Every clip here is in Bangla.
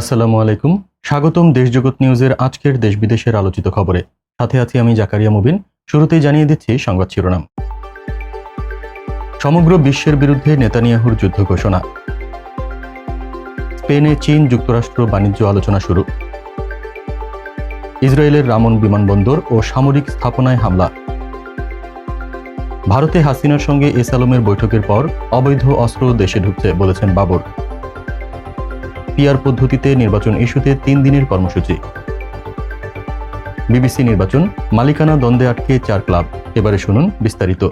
আসসালামু আলাইকুম। স্বাগতম দেশজগৎ নিউজের আজকের দেশ বিদেশের আলোচিত খবরে। সাথে আছি আমি জাকারিয়া মুবিন। শুরুতেই জানিয়ে দিচ্ছি সংবাদ শিরোনাম। সমগ্র বিশ্বের বিরুদ্ধে নেতানিয়াহুর যুদ্ধ ঘোষণা। স্পেনে চীন যুক্তরাষ্ট্র বাণিজ্য আলোচনা শুরু। ইসরায়েলের রামন বিমানবন্দর ও সামরিক স্থাপনায় হামলা। ভারতে হাসিনার সঙ্গে এস আলমের বৈঠকের পর অবৈধ অস্ত্র দেশে ঢুকছে বলেছেন বাবর। পিআর পদ্ধতিতে নির্বাচন ইস্যুতে তিন দিনের কর্মসূচি। বিবিসি নির্বাচন, মালিকানা দ্বন্দ্বে আটকে চার ক্লাব। এবারে শুনুন বিস্তারিত।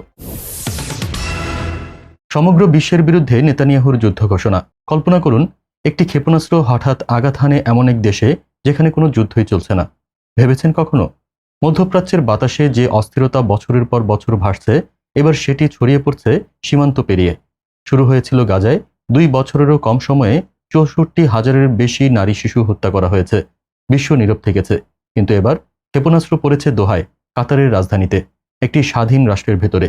সমগ্র বিশ্বের বিরুদ্ধে নেতানিয়াহুর যুদ্ধ ঘোষণা। কল্পনা করুন, একটি ক্ষেপণাস্ত্র হঠাৎ আঘাত হানে এমন এক দেশে যেখানে কোনো যুদ্ধই চলছে না। ভেবেছেন কখনো? মধ্যপ্রাচ্যের বাতাসে যে অস্থিরতা বছরের পর বছর ভাসছে, এবার সেটি ছড়িয়ে পড়ছে সীমান্ত পেরিয়ে। শুরু হয়েছিল গাজায়, দুই বছরেরও কম সময়ে চৌষট্টি হাজারের বেশি নারী শিশু হত্যা করা হয়েছে। বিশ্ব নীরব থেকেছে। কিন্তু এবার ক্ষেপণাস্ত্র পড়েছে দোহায়, কাতারের রাজধানীতে, একটি স্বাধীন রাষ্ট্রের ভেতরে।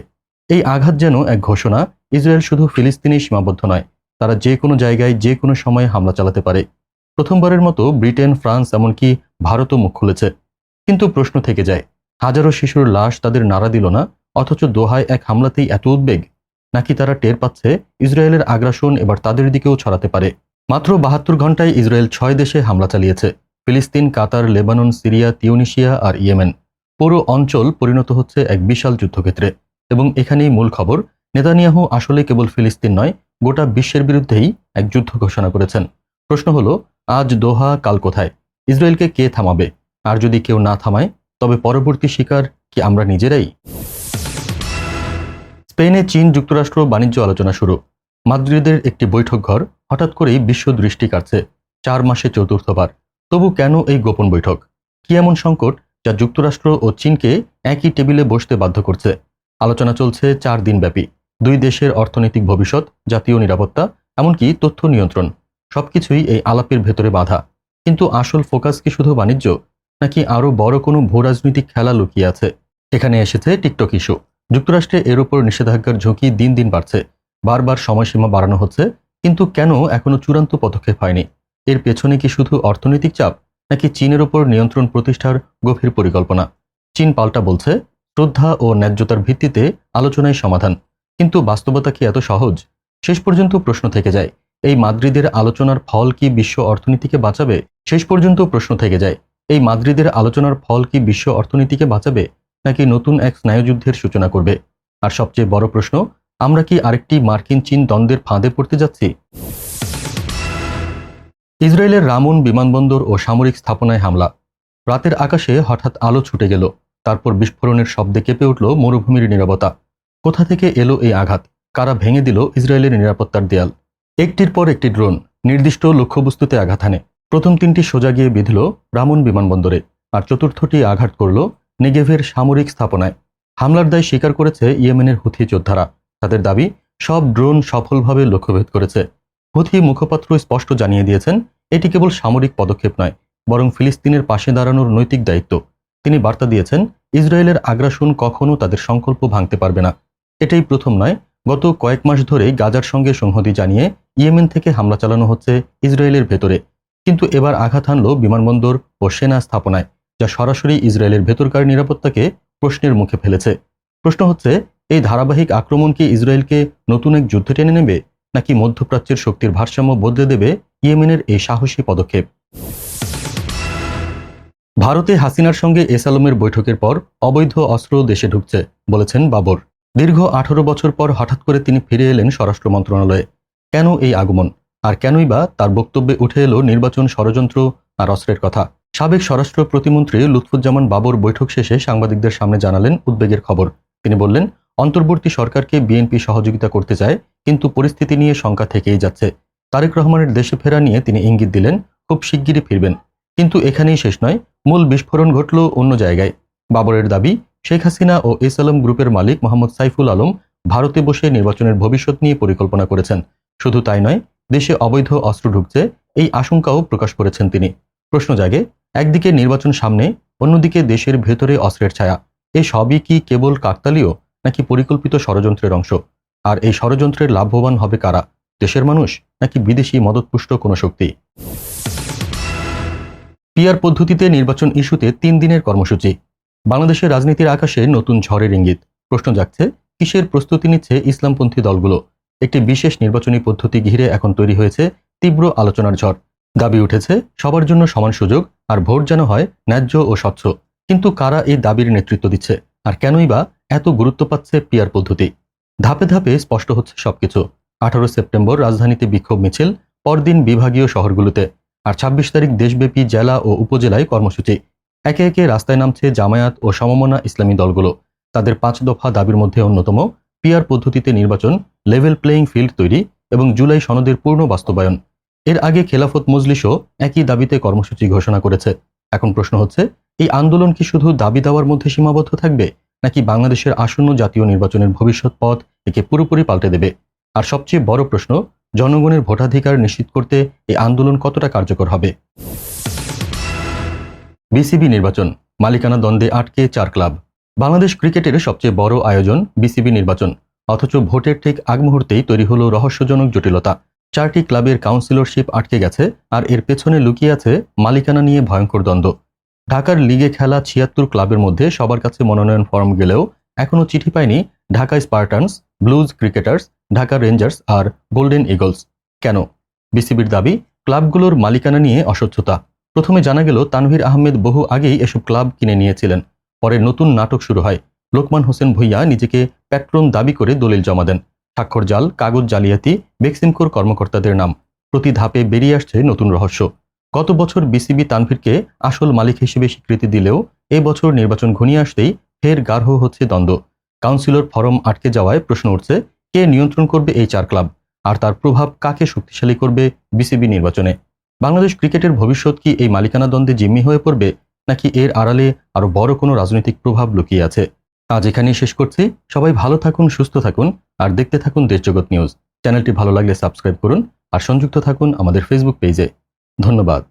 এই আঘাত যেন এক ঘোষণা, ইসরায়েল শুধু ফিলিস্তিনেই সীমাবদ্ধ নয়, তারা যে কোনো জায়গায় যে কোনো সময়ে হামলা চালাতে পারে। প্রথমবারের মতো ব্রিটেন, ফ্রান্স, এমনকি ভারতও মুখ খুলেছে। কিন্তু প্রশ্ন থেকে যায়, হাজারো শিশুর লাশ তাদের নাড়া দিল না, অথচ দোহায় এক হামলাতেই এত উদ্বেগ? নাকি তারা টের পাচ্ছে, ইসরায়েলের আগ্রাসন এবার তাদের দিকেও ছড়াতে পারে? মাত্র বাহাত্তর ঘন্টায় ইসরায়েল ছয় দেশে হামলা চালিয়েছে। ফিলিস্তিন, কাতার, লেবানন, সিরিয়া, তিউনিশিয়া আর ইয়েমেন। পুরো অঞ্চল পরিণত হচ্ছে এক বিশাল যুদ্ধক্ষেত্রে। এবং এখানেই মূল খবর, নেতানিয়াহু আসলে কেবল ফিলিস্তিন নয়, গোটা বিশ্বের বিরুদ্ধেই এক যুদ্ধ ঘোষণা করেছেন। প্রশ্ন হলো, আজ দোহা কাল কোথায়? ইসরায়েলকে কে থামাবে? আর যদি কেউ না থামায়, তবে পরবর্তী শিকার কি আমরা নিজেরাই? স্পেনে চীন যুক্তরাষ্ট্র বাণিজ্য আলোচনা শুরু। মাদ্রিদের একটি বৈঠক ঘর হঠাৎ করেই বিশ্ব দৃষ্টি কাটছে চার মাসে চতুর্থবার। তবু কেন এই গোপন বৈঠক? কি এমন সংকট যা যুক্তরাষ্ট্র ও চীনকে একই টেবিলে বসতে বাধ্য করছে? আলোচনা চলছে চার দিনব্যাপী দুই দেশের অর্থনৈতিক ভবিষ্যৎ, জাতীয় নিরাপত্তা, এমনকি তথ্য নিয়ন্ত্রণ। সবকিছুই এই আলাপের ভেতরে বাধা। কিন্তু আসল ফোকাস কি শুধু বাণিজ্য, নাকি আরও বড় কোনো ভূরাজনৈতিক খেলা লুকিয়ে আছে? এখানে এসেছে টিকটক ইস্যু। যুক্তরাষ্ট্রে এর উপর নিষেধাজ্ঞার ঝুঁকি দিন দিন বাড়ছে। বারবার সময়সীমা বাড়ানো হচ্ছে, কিন্তু কেন এখনও চূড়ান্ত পদক্ষেপ হয়নি? এর পেছনে কি শুধু অর্থনৈতিক চাপ, নাকি চীনের ওপর নিয়ন্ত্রণ প্রতিষ্ঠার গভীর পরিকল্পনা? চীন পাল্টা বলছে, শ্রদ্ধা ও ন্যায্যতার ভিত্তিতে আলোচনায় সমাধান। কিন্তু বাস্তবতা কি এত সহজ? শেষ পর্যন্ত প্রশ্ন থেকে যায়, এই মাদ্রিদের আলোচনার ফল কি বিশ্ব অর্থনীতিকে বাঁচাবে? শেষ পর্যন্ত প্রশ্ন থেকে যায়, এই মাদ্রিদের আলোচনার ফল কি বিশ্ব অর্থনীতিকে বাঁচাবে, নাকি নতুন এক স্নায়ুযুদ্ধের সূচনা করবে? আর সবচেয়ে বড় প্রশ্ন আমরা কি আরেকটি মার্কিন চীন দ্বন্দ্বের ফাঁদে পড়তে যাচ্ছি? ইসরায়েলের রামুন বিমানবন্দর ও সামরিক স্থাপনায় হামলা। রাতের আকাশে হঠাৎ আলো ছুটে গেল, তারপর বিস্ফোরণের শব্দে কেঁপে উঠল মরুভূমির নীরবতা কোথা থেকে এলো এই আঘাত? কারা ভেঙে দিল ইসরায়েলের নিরাপত্তার দেয়াল? একটির পর একটি ড্রোন নির্দিষ্ট লক্ষ্যবস্তুতে আঘাত হানে। প্রথম তিনটি সোজা গিয়ে বিঁধল রামুন বিমানবন্দরে, আর চতুর্থটি আঘাত করল নেগেভের সামরিক স্থাপনায়। হামলার দায় স্বীকার করেছে ইয়েমেনের হুথি যোদ্ধারা। তাদের দাবি, সব ড্রোন সফলভাবে লক্ষ্যভেদ করেছে। হুথি মুখপাত্র স্পষ্ট জানিয়ে দিয়েছেন, এটি কেবল সামরিক পদক্ষেপ নয়, বরং ফিলিস্তিনের পাশে দাঁড়ানোর নৈতিক দায়িত্ব। তিনি বার্তা দিয়েছেন, ইসরায়েলের আগ্রাসন কখনও তাদের সংকল্প ভাঙতে পারবে না। এটাই প্রথম নয়, গত কয়েক মাস ধরে গাজার সঙ্গে সংহতি জানিয়ে ইয়েমেন থেকে হামলা চালানো হচ্ছে ইসরায়েলের ভেতরে। কিন্তু এবার আঘাত হানল বিমানবন্দর ও সেনা স্থাপনায়, যা সরাসরি ইসরায়েলের ভেতরকার নিরাপত্তাকে প্রশ্নের মুখে ফেলেছে। প্রশ্ন হচ্ছে এই ধারাবাহিক আক্রমণ কি ইসরায়েলকে নতুন এক যুদ্ধ টেনে নেবে, নাকি মধ্যপ্রাচ্যের শক্তির ভারসাম্য বদলে দেবে ইয়েমেনের এই সাহসী পদক্ষেপ? ভারতে হাসিনার সঙ্গে এস আলমের বৈঠকের পর অবৈধ অস্ত্র দেশে ঢুকছে, বলেছেন বাবর। দীর্ঘ আঠারো বছর পর হঠাৎ করে তিনি ফিরে এলেন স্বরাষ্ট্র মন্ত্রণালয়ে। কেন এই আগমন? আর কেনই বা তার বক্তব্যে উঠে এলো নির্বাচন ষড়যন্ত্র আর অস্ত্রের কথা। সাবেক স্বরাষ্ট্র প্রতিমন্ত্রী লুৎফুজ্জামান বাবর বৈঠক শেষে সাংবাদিকদের সামনে জানালেন উদ্বেগের খবর। তিনি বললেন অন্তর্বর্তী সরকারকে বিএনপি সহযোগিতা করতে চায়, কিন্তু পরিস্থিতি নিয়ে শঙ্কা থেকেই যাচ্ছে। তারেক রহমানের দেশে ফেরা নিয়ে তিনি ইঙ্গিত দিলেন, খুব শিগগিরই ফিরবেন। কিন্তু এখানেই শেষ নয়, মূল বিস্ফোরণ ঘটল অন্য জায়গায়। বাবরের দাবি, শেখ হাসিনা ও এস আলম গ্রুপের মালিক মোহাম্মদ সাইফুল আলম ভারতে বসে নির্বাচনের ভবিষ্যৎ নিয়ে পরিকল্পনা করেছেন। শুধু তাই নয়, দেশে অবৈধ অস্ত্র ঢুকছে, এই আশঙ্কাও প্রকাশ করেছেন তিনি। প্রশ্ন জাগে, একদিকে নির্বাচন সামনে, অন্যদিকে দেশের ভেতরে অস্ত্রের ছায়া। এ সবই কি কেবল কাকতালীয়? নাকি পরিকল্পিত ষড়যন্ত্রের অংশ? আর এই ষড়যন্ত্রের লাভবান হবে কারা? দেশের মানুষ নাকি বিদেশি মদতপুষ্ট কোনো শক্তি? পিআর পদ্ধতিতে নির্বাচন ইস্যুতে তিন দিনের কর্মসূচি। বাংলাদেশের রাজনীতির আকাশে নতুন ঝড়ের ইঙ্গিত। প্রশ্ন জাগছে, কিসের প্রস্তুতি নিচ্ছে ইসলামপন্থী দলগুলো? একটি বিশেষ নির্বাচনী পদ্ধতি ঘিরে এখন তৈরি হয়েছে তীব্র আলোচনার ঝড়। দাবি উঠেছে, সবার জন্য সমান সুযোগ আর ভোট যেন হয় ন্যায্য ও স্বচ্ছ। কিন্তু কারা এই দাবির নেতৃত্ব দিচ্ছে? আর কেনই বা এত গুরুত্ব পাচ্ছে পিআর পদ্ধতি? ধাপে ধাপে স্পষ্ট হচ্ছে সবকিছু। আঠারো সেপ্টেম্বর রাজধানীতে বিক্ষোভ মিছিল, পরদিন বিভাগীয় শহরগুলোতে। আর ছাব্বিশ তারিখ দেশব্যাপী জেলা ও উপজেলায় কর্মসূচি। একে একে রাস্তায় নামছে জামায়াত ও সমমনা ইসলামী দলগুলো। তাদের পাঁচ দফা দাবির মধ্যে অন্যতম পিয়ার পদ্ধতিতে নির্বাচন লেভেল প্লেয়িং ফিল্ড তৈরি এবং জুলাই সনদের পূর্ণ বাস্তবায়ন। এর আগে খেলাফত মজলিসও একই দাবিতে কর্মসূচি ঘোষণা করেছে। এখন প্রশ্ন হচ্ছে এই আন্দোলন কি শুধু দাবি দেওয়ার মধ্যে সীমাবদ্ধ থাকবে, নাকি বাংলাদেশের আসন্ন জাতীয় নির্বাচনের ভবিষ্যৎ পথ একে পুরোপুরি পাল্টে দেবে? আর সবচেয়ে বড় প্রশ্ন, জনগণের ভোটাধিকার নিশ্চিত করতে এই আন্দোলন কতটা কার্যকর হবে? বিসিবি নির্বাচন, মালিকানা দ্বন্দ্বে আটকে চার ক্লাব। বাংলাদেশ ক্রিকেটের সবচেয়ে বড় আয়োজন বিসিবি নির্বাচন, অথচ ভোটের ঠিক আগ মুহূর্তেই তৈরি হলো রহস্যজনক জটিলতা। চারটি ক্লাবের কাউন্সিলরশিপ আটকে গেছে, আর এর পেছনে লুকিয়ে আছে মালিকানা নিয়ে ভয়ঙ্কর দ্বন্দ্ব। ঢাকার লিগে খেলা ছিয়াত্তর ক্লাবের মধ্যে সবার কাছে মনোনয়ন ফর্ম গেলেও এখনও চিঠি পায়নি Dhaka Spartans, Blues Cricketers, Dhaka Rangers আর গোল্ডেন ইগলস। কেন? বিসিবির দাবি, ক্লাবগুলোর মালিকানা নিয়ে অস্বচ্ছতা। প্রথমে জানা গেল, তানভীর আহমেদ বহু আগেই এসব ক্লাব কিনে নিয়েছিলেন। পরে নতুন নাটক শুরু হয়। লোকমান হোসেন ভুইয়া নিজেকে প্যাট্রন দাবি করে দলিল জমা দেন। স্বাক্ষর জাল, কাগজ জালিয়াতি, বেক্সিমকোর কর্মকর্তাদের নাম। প্রতি ধাপে বেরিয়ে আসছে নতুন রহস্য। গত বছর বিসিবি তানভীরকে আসল মালিক হিসেবে স্বীকৃতি দিলেও এ বছর নির্বাচন ঘনিয়ে আসতেই ফের গাঢ় হচ্ছে দ্বন্দ্ব। কাউন্সিলর ফরম আটকে যাওয়ায় প্রশ্ন উঠছে, কে নিয়ন্ত্রণ করবে এই চার ক্লাব আর তার প্রভাব কাকে শক্তিশালী করবে বিসিবি নির্বাচনে? বাংলাদেশ ক্রিকেটের ভবিষ্যৎ কি এই মালিকানা দ্বন্দ্বে জিম্মি হয়ে পড়বে নাকি এর আড়ালে আরও বড় কোনো রাজনৈতিক প্রভাব লুকিয়ে আছে? আজ এখানেই শেষ করছি। সবাই ভালো থাকুন, সুস্থ থাকুন আর দেখতে থাকুন দেশজগৎ নিউজ। চ্যানেলটি ভালো লাগলে সাবস্ক্রাইব করুন আর সংযুক্ত থাকুন আমাদের ফেসবুক পেজে ধন্যবাদ।